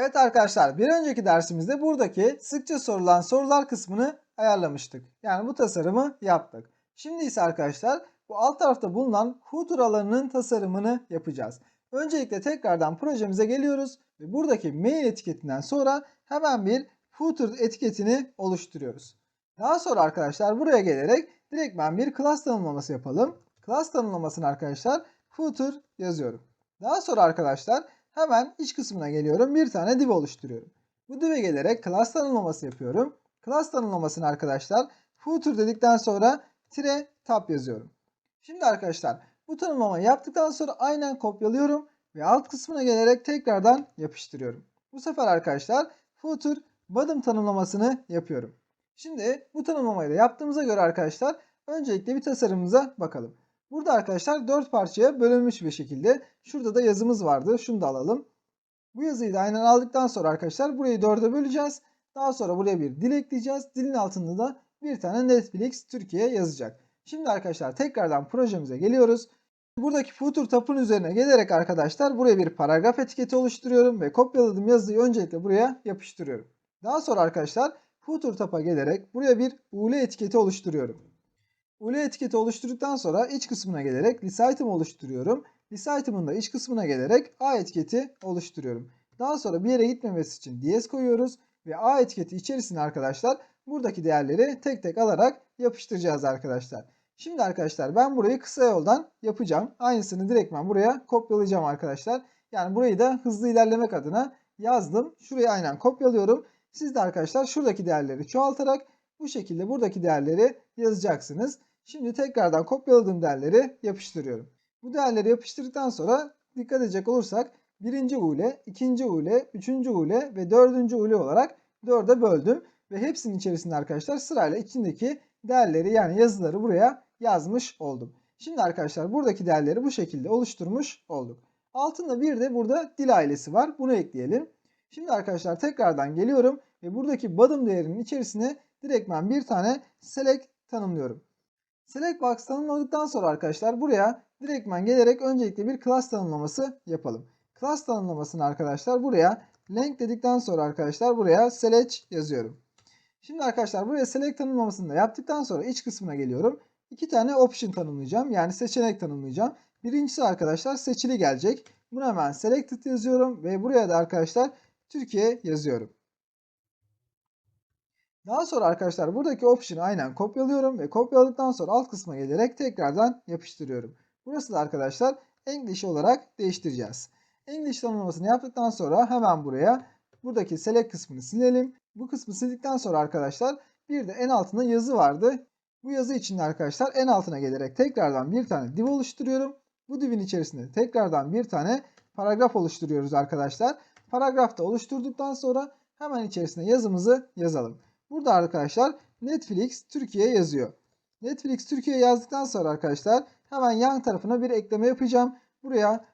Evet arkadaşlar bir önceki dersimizde buradaki sıkça sorulan sorular kısmını ayarlamıştık. Yani bu tasarımı yaptık. Şimdi ise arkadaşlar bu alt tarafta bulunan footer alanının tasarımını yapacağız. Öncelikle tekrardan projemize geliyoruz ve buradaki mail etiketinden sonra hemen bir footer etiketini oluşturuyoruz. Daha sonra arkadaşlar buraya gelerek direktmen bir class tanımlaması yapalım. Class tanımlamasını arkadaşlar footer yazıyorum. Daha sonra arkadaşlar hemen iç kısmına geliyorum. Bir tane div oluşturuyorum. Bu div'e gelerek class tanımlaması yapıyorum. Class tanımlamasını arkadaşlar footer dedikten sonra tire tab yazıyorum. Şimdi arkadaşlar bu tanımlamayı yaptıktan sonra aynen kopyalıyorum ve alt kısmına gelerek tekrardan yapıştırıyorum. Bu sefer arkadaşlar footer bottom tanımlamasını yapıyorum. Şimdi bu tanımlamayı da yaptığımıza göre arkadaşlar öncelikle bir tasarımımıza bakalım. Burada arkadaşlar 4 parçaya bölünmüş bir şekilde. Şurada da yazımız vardı. Şunu da alalım. Bu yazıyı da aynen aldıktan sonra arkadaşlar burayı 4'e böleceğiz. Daha sonra buraya bir dil ekleyeceğiz. Dilin altında da bir tane Netflix Türkiye yazacak. Şimdi arkadaşlar tekrardan projemize geliyoruz. Buradaki footer tapın üzerine gelerek arkadaşlar buraya bir paragraf etiketi oluşturuyorum ve kopyaladığım yazıyı öncelikle buraya yapıştırıyorum. Daha sonra arkadaşlar footer tapa gelerek buraya bir UL etiketi oluşturuyorum. UL etiketi oluşturduktan sonra iç kısmına gelerek list item oluşturuyorum. List item'ın da iç kısmına gelerek A etiketi oluşturuyorum. Daha sonra bir yere gitmemesi için DS koyuyoruz ve A etiketi içerisine arkadaşlar buradaki değerleri tek tek alarak yapıştıracağız arkadaşlar. Şimdi arkadaşlar ben burayı kısa yoldan yapacağım. Aynısını direktmen buraya kopyalayacağım arkadaşlar. Yani burayı da hızlı ilerlemek adına yazdım. Şurayı aynen kopyalıyorum. Siz de arkadaşlar şuradaki değerleri çoğaltarak bu şekilde buradaki değerleri yazacaksınız. Şimdi tekrardan kopyaladığım değerleri yapıştırıyorum. Bu değerleri yapıştırdıktan sonra dikkat edecek olursak birinci ule, ikinci ule, üçüncü ule ve dördüncü ule olarak dörde böldüm. Ve hepsinin içerisinde arkadaşlar sırayla içindeki değerleri yani yazıları buraya yazmış oldum. Şimdi arkadaşlar buradaki değerleri bu şekilde oluşturmuş olduk. Altında bir de burada dil ailesi var. Bunu ekleyelim. Şimdi arkadaşlar tekrardan geliyorum ve buradaki bottom değerinin içerisine direktmen bir tane select tanımlıyorum. Select box tanımladıktan sonra arkadaşlar buraya direktmen gelerek öncelikle bir class tanımlaması yapalım. Class tanımlamasını arkadaşlar buraya length dedikten sonra arkadaşlar buraya select yazıyorum. Şimdi arkadaşlar buraya select tanımlamasını da yaptıktan sonra iç kısmına geliyorum. İki tane option tanımlayacağım. Yani seçenek tanımlayacağım. Birincisi arkadaşlar seçili gelecek. Buna hemen selected yazıyorum ve buraya da arkadaşlar Türkiye yazıyorum. Daha sonra arkadaşlar buradaki option'ı aynen kopyalıyorum ve kopyaladıktan sonra alt kısma gelerek tekrardan yapıştırıyorum. Burası da arkadaşlar English olarak değiştireceğiz. English tanımlamasını yaptıktan sonra hemen buraya buradaki select kısmını silelim. Bu kısmı sildikten sonra arkadaşlar bir de en altında yazı vardı. Bu yazı için arkadaşlar en altına gelerek tekrardan bir tane div oluşturuyorum. Bu divin içerisinde tekrardan bir tane paragraf oluşturuyoruz arkadaşlar. Paragrafta oluşturduktan sonra hemen içerisine yazımızı yazalım. Burada arkadaşlar Netflix Türkiye yazıyor. Netflix Türkiye yazdıktan sonra arkadaşlar hemen yan tarafına bir ekleme yapacağım. Buraya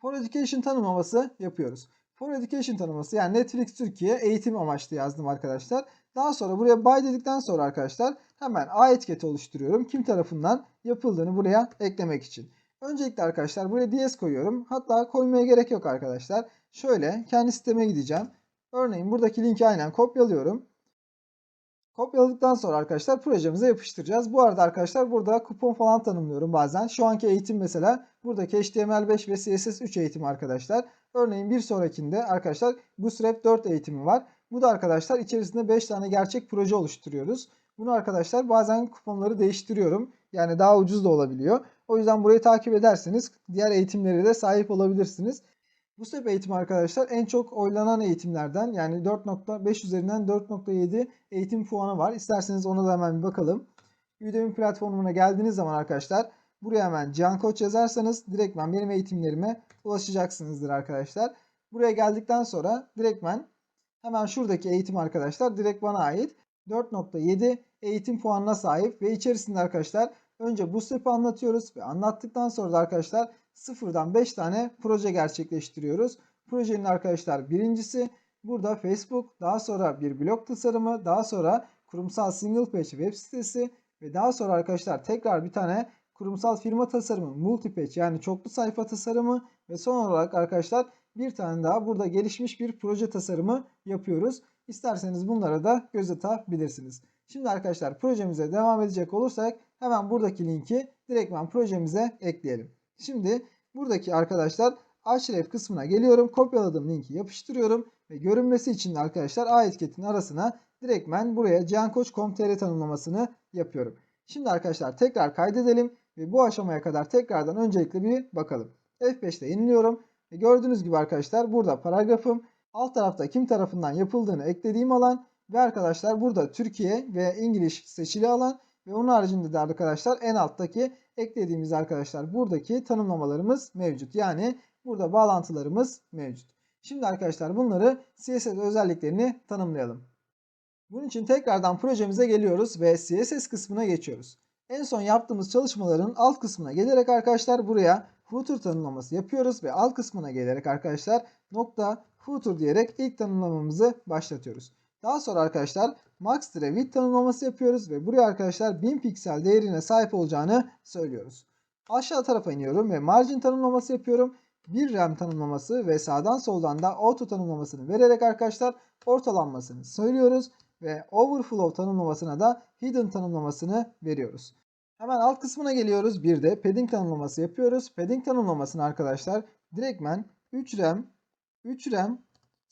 For Education tanımlaması yapıyoruz. For Education tanımlaması yani Netflix Türkiye eğitim amaçlı yazdım arkadaşlar. Daha sonra buraya buy dedikten sonra arkadaşlar hemen A etiketi oluşturuyorum. Kim tarafından yapıldığını buraya eklemek için. Öncelikle arkadaşlar buraya DS koyuyorum. Hatta koymaya gerek yok arkadaşlar. Şöyle kendi siteme gideceğim. Örneğin buradaki linki aynen kopyalıyorum. Kopyaladıktan sonra arkadaşlar projemize yapıştıracağız. Bu arada arkadaşlar burada kupon falan tanımlıyorum bazen. Şu anki eğitim mesela buradaki HTML5 ve CSS3 eğitimi arkadaşlar. Örneğin bir sonrakinde arkadaşlar Bootstrap 4 eğitimi var. Bu da arkadaşlar içerisinde 5 tane gerçek proje oluşturuyoruz. Bunu arkadaşlar bazen kuponları değiştiriyorum. Yani daha ucuz da olabiliyor. O yüzden burayı takip ederseniz diğer eğitimlere de sahip olabilirsiniz. Bu step eğitim arkadaşlar en çok oylanan eğitimlerden yani 4.5 üzerinden 4.7 eğitim puanı var. İsterseniz ona da hemen bir bakalım. Udemy platformuna geldiğiniz zaman arkadaşlar buraya hemen Can Koç yazarsanız direktmen benim eğitimlerime ulaşacaksınızdır arkadaşlar. Buraya geldikten sonra direktmen hemen şuradaki eğitim arkadaşlar direkt bana ait 4.7 eğitim puanına sahip ve içerisinde arkadaşlar önce bu step'i anlatıyoruz ve anlattıktan sonra da arkadaşlar sıfırdan 5 tane proje gerçekleştiriyoruz. Projenin arkadaşlar birincisi burada Facebook, daha sonra bir blog tasarımı, daha sonra kurumsal single page web sitesi ve daha sonra arkadaşlar tekrar bir tane kurumsal firma tasarımı, multipage yani çoklu sayfa tasarımı ve son olarak arkadaşlar bir tane daha burada gelişmiş bir proje tasarımı yapıyoruz. İsterseniz bunlara da göz atabilirsiniz. Şimdi arkadaşlar projemize devam edecek olursak hemen buradaki linki direktmen projemize ekleyelim. Şimdi buradaki arkadaşlar Href kısmına geliyorum. Kopyaladığım linki yapıştırıyorum ve görünmesi için de arkadaşlar A etiketinin arasına direktmen buraya cihankoç.com.tr tanımlamasını yapıyorum. Şimdi arkadaşlar tekrar kaydedelim ve bu aşamaya kadar tekrardan öncelikle bir bakalım. F5'te yeniliyorum ve gördüğünüz gibi arkadaşlar burada paragrafım alt tarafta kim tarafından yapıldığını eklediğim alan ve arkadaşlar burada Türkiye ve İngiliz seçili alan ve onun haricinde de arkadaşlar en alttaki eklediğimiz arkadaşlar buradaki tanımlamalarımız mevcut. Yani burada bağlantılarımız mevcut. Şimdi arkadaşlar bunları CSS özelliklerini tanımlayalım. Bunun için tekrardan projemize geliyoruz ve CSS kısmına geçiyoruz. En son yaptığımız çalışmaların alt kısmına gelerek arkadaşlar buraya footer tanımlaması yapıyoruz ve alt kısmına gelerek arkadaşlar nokta footer diyerek ilk tanımlamamızı başlatıyoruz. Daha sonra arkadaşlar max width tanımlaması yapıyoruz ve buraya arkadaşlar 1000 piksel değerine sahip olacağını söylüyoruz. Aşağı tarafa iniyorum ve margin tanımlaması yapıyorum. Bir rem tanımlaması ve sağdan soldan da auto tanımlamasını vererek arkadaşlar ortalanmasını söylüyoruz ve overflow tanımlamasına da hidden tanımlamasını veriyoruz. Hemen alt kısmına geliyoruz. Bir de padding tanımlaması yapıyoruz. Padding tanımlamasını arkadaşlar direktmen 3 rem, 3 rem,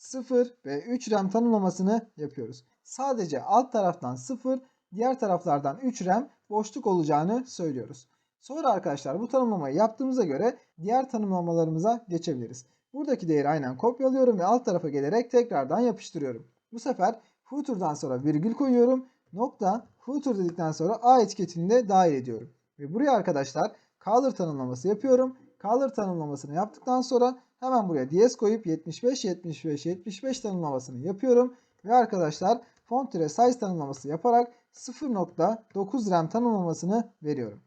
0 ve 3 rem tanımlamasını yapıyoruz. Sadece alt taraftan 0, diğer taraflardan 3 rem boşluk olacağını söylüyoruz. Sonra arkadaşlar bu tanımlamayı yaptığımıza göre diğer tanımlamalarımıza geçebiliriz. Buradaki değeri aynen kopyalıyorum ve alt tarafa gelerek tekrardan yapıştırıyorum. Bu sefer footer'dan sonra virgül koyuyorum. Nokta footer dedikten sonra a etiketini de dahil ediyorum. Ve buraya arkadaşlar color tanımlaması yapıyorum. Color tanımlamasını yaptıktan sonra hemen buraya ds koyup 75 75 75 tanımlamasını yapıyorum. Ve arkadaşlar font size tanımlaması yaparak 0.9 rem tanımlamasını veriyorum.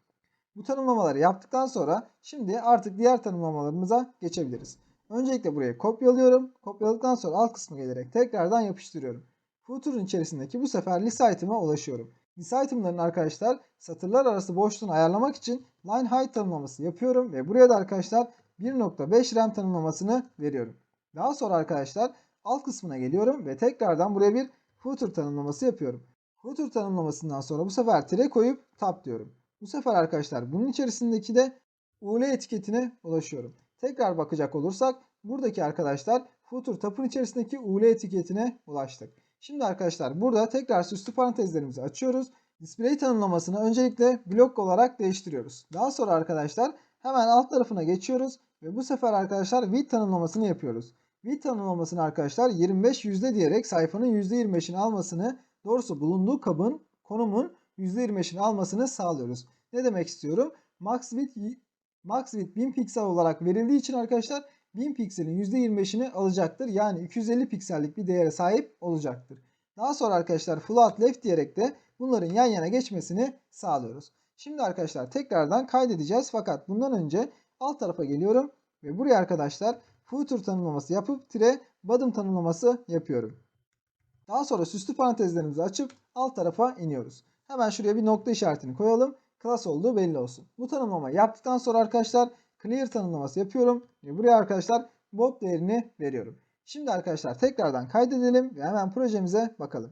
Bu tanımlamaları yaptıktan sonra şimdi artık diğer tanımlamalarımıza geçebiliriz. Öncelikle buraya kopyalıyorum. Kopyaladıktan sonra alt kısmı gelerek tekrardan yapıştırıyorum. Footer'ın içerisindeki bu sefer list item'a ulaşıyorum. List item'ların arkadaşlar satırlar arası boşluğunu ayarlamak için line height tanımlaması yapıyorum ve buraya da arkadaşlar 1.5 rem tanımlamasını veriyorum. Daha sonra arkadaşlar alt kısmına geliyorum ve tekrardan buraya bir footer tanımlaması yapıyorum. Footer tanımlamasından sonra bu sefer tire koyup tab diyorum. Bu sefer arkadaşlar bunun içerisindeki de UL etiketine ulaşıyorum. Tekrar bakacak olursak buradaki arkadaşlar footer tabın içerisindeki UL etiketine ulaştık. Şimdi arkadaşlar burada tekrar süslü parantezlerimizi açıyoruz. Display tanımlamasını öncelikle blok olarak değiştiriyoruz. Daha sonra arkadaşlar hemen alt tarafına geçiyoruz ve bu sefer arkadaşlar width tanımlamasını yapıyoruz. Width tanımlamasını arkadaşlar 25 yüzde diyerek sayfanın %25'ini almasını doğrusu bulunduğu kabın konumun %25'ini almasını sağlıyoruz. Ne demek istiyorum? Max width, max width 1000 piksel olarak verildiği için arkadaşlar 1000 pikselin %25'ini alacaktır. Yani 250 piksellik bir değere sahip olacaktır. Daha sonra arkadaşlar float left diyerek de bunların yan yana geçmesini sağlıyoruz. Şimdi arkadaşlar tekrardan kaydedeceğiz. Fakat bundan önce alt tarafa geliyorum. Ve buraya arkadaşlar footer tanımlaması yapıp tire bottom tanımlaması yapıyorum. Daha sonra süslü parantezlerimizi açıp alt tarafa iniyoruz. Hemen şuraya bir nokta işaretini koyalım. Class olduğu belli olsun. Bu tanımlama yaptıktan sonra arkadaşlar clear tanımlaması yapıyorum. Ve buraya arkadaşlar bot değerini veriyorum. Şimdi arkadaşlar tekrardan kaydedelim ve hemen projemize bakalım.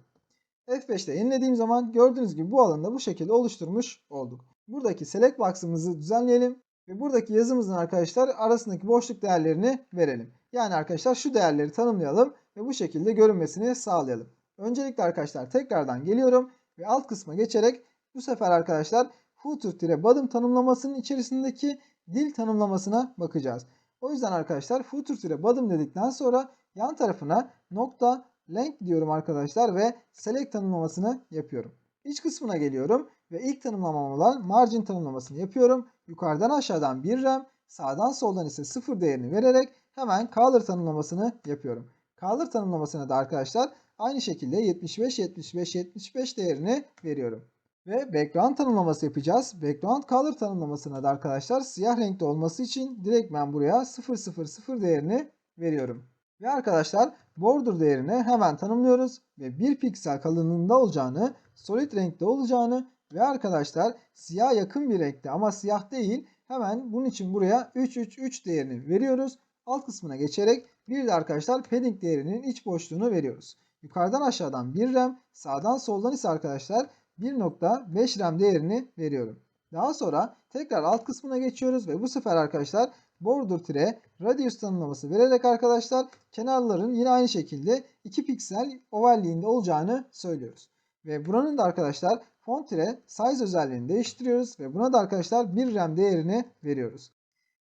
F5'te yenilediğim zaman gördüğünüz gibi bu alanda bu şekilde oluşturmuş olduk. Buradaki select box'ımızı düzenleyelim ve buradaki yazımızın arkadaşlar arasındaki boşluk değerlerini verelim. Yani arkadaşlar şu değerleri tanımlayalım ve bu şekilde görünmesini sağlayalım. Öncelikle arkadaşlar tekrardan geliyorum ve alt kısma geçerek bu sefer arkadaşlar footer-bottom tanımlamasının içerisindeki dil tanımlamasına bakacağız. O yüzden arkadaşlar footer-bottom dedikten sonra yan tarafına nokta length diyorum arkadaşlar ve select tanımlamasını yapıyorum. İç kısmına geliyorum ve ilk tanımlamam olan margin tanımlamasını yapıyorum. Yukarıdan aşağıdan 1 rem, sağdan soldan ise 0 değerini vererek hemen color tanımlamasını yapıyorum. Color tanımlamasına da arkadaşlar aynı şekilde 75 75 75 değerini veriyorum. Ve background tanımlaması yapacağız. Background color tanımlamasına da arkadaşlar siyah renkte olması için direkt ben buraya 000 değerini veriyorum. Ve arkadaşlar border değerini hemen tanımlıyoruz ve 1 piksel kalınlığında olacağını, solid renkte olacağını Ve arkadaşlar siyah yakın bir renkte ama siyah değil. Hemen bunun için buraya 333 değerini veriyoruz. Alt kısmına geçerek bir de arkadaşlar padding değerinin iç boşluğunu veriyoruz. Yukarıdan aşağıdan 1 rem, sağdan soldan ise arkadaşlar 1.5 rem değerini veriyorum. Daha sonra tekrar alt kısmına geçiyoruz ve bu sefer arkadaşlar border tire radius tanımlaması vererek arkadaşlar kenarların yine aynı şekilde 2 piksel ovalliğinde olacağını söylüyoruz. Ve buranın da arkadaşlar font tire size özelliğini değiştiriyoruz ve buna da arkadaşlar 1 rem değerini veriyoruz.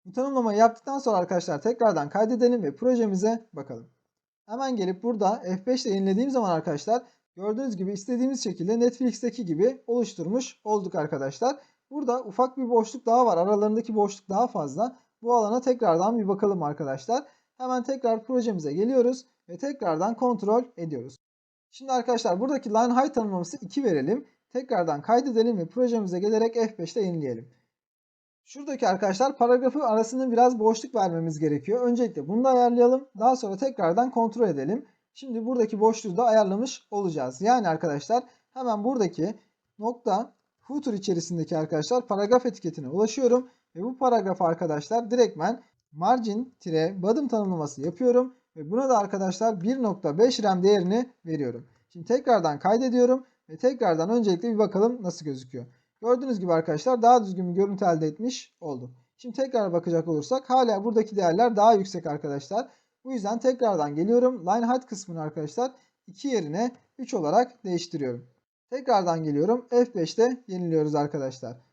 Bu tanımlamayı yaptıktan sonra arkadaşlar tekrardan kaydedelim ve projemize bakalım. Hemen gelip burada F5 ile yenilediğim zaman arkadaşlar gördüğünüz gibi istediğimiz şekilde Netflix'teki gibi oluşturmuş olduk arkadaşlar. Burada ufak bir boşluk daha var. Aralarındaki boşluk daha fazla. Bu alana tekrardan bir bakalım arkadaşlar. Hemen tekrar projemize geliyoruz ve tekrardan kontrol ediyoruz. Şimdi arkadaşlar buradaki line height tanımlaması 2 verelim. Tekrardan kaydedelim ve projemize gelerek F5'te yenileyelim. Şuradaki arkadaşlar paragrafı arasında biraz boşluk vermemiz gerekiyor. Öncelikle bunu da ayarlayalım. Daha sonra tekrardan kontrol edelim. Şimdi buradaki boşluğu da ayarlamış olacağız. Yani arkadaşlar hemen buradaki nokta footer içerisindeki arkadaşlar paragraf etiketine ulaşıyorum. Ve bu paragrafı arkadaşlar direktmen margin tire bottom tanımlaması yapıyorum. Ve buna da arkadaşlar 1.5 rem değerini veriyorum. Şimdi tekrardan kaydediyorum. Ve tekrardan öncelikle bir bakalım nasıl gözüküyor. Gördüğünüz gibi arkadaşlar daha düzgün bir görüntü elde etmiş olduk. Şimdi tekrar bakacak olursak hala buradaki değerler daha yüksek arkadaşlar. Bu yüzden tekrardan geliyorum. Line height kısmını arkadaşlar 2 yerine 3 olarak değiştiriyorum. Tekrardan geliyorum. F5'te yeniliyoruz arkadaşlar.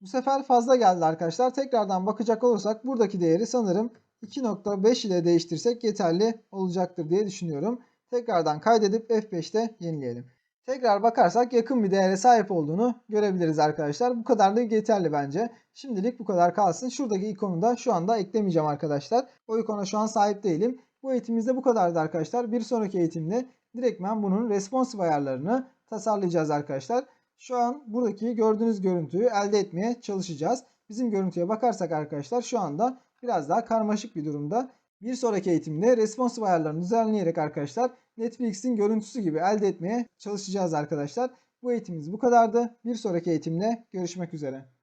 Bu sefer fazla geldi arkadaşlar. Tekrardan bakacak olursak buradaki değeri sanırım 2.5 ile değiştirsek yeterli olacaktır diye düşünüyorum. Tekrardan kaydedip F5'te yenileyelim. Tekrar bakarsak yakın bir değere sahip olduğunu görebiliriz arkadaşlar. Bu kadar da yeterli bence. Şimdilik bu kadar kalsın. Şuradaki ikonu da şu anda eklemeyeceğim arkadaşlar. O ikona şu an sahip değilim. Bu eğitimimizde bu kadardı arkadaşlar. Bir sonraki eğitimde direktmen bunun responsive ayarlarını tasarlayacağız arkadaşlar. Şu an buradaki gördüğünüz görüntüyü elde etmeye çalışacağız. Bizim görüntüye bakarsak arkadaşlar şu anda biraz daha karmaşık bir durumda. Bir sonraki eğitimde responsive ayarlarını düzenleyerek arkadaşlar Netflix'in görüntüsü gibi elde etmeye çalışacağız arkadaşlar. Bu eğitimimiz bu kadardı. Bir sonraki eğitimle görüşmek üzere.